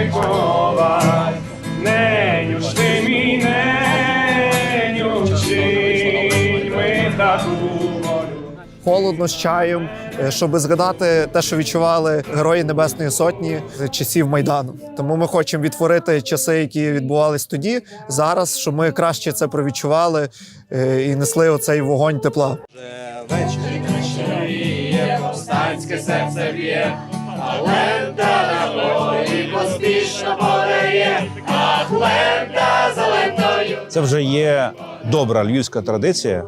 doszykować, Neniu tymi, Neniu czyńmy taką волю. Холодно з чаєм, е, щоб згадати те, що відчували герої Небесної Сотні з часів Майдану. Тому ми хочемо відтворити часи, які відбувались тоді, зараз, щоб ми краще це провідчували е, і несли оцей вогонь тепла. Є повстанське серце б'є, а лента на полі поспішно подає, ах, лента за лентою. Це вже є добра львівська традиція,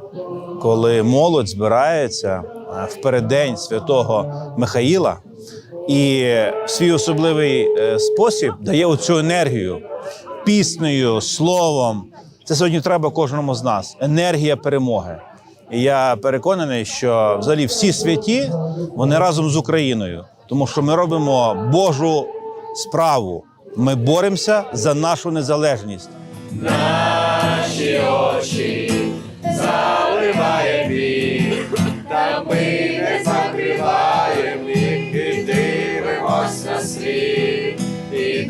коли молодь збирається е, в переддень святого Михаїла і в свій особливий е, спосіб дає оцю енергію піснею, словом. Це сьогодні треба кожному з нас. Енергія перемоги. І я переконаний, що взагалі всі святі вони разом з Україною, тому що ми робимо Божу справу. Ми боремося за нашу незалежність. та ми не закриваємо їх і дивимось на світ. І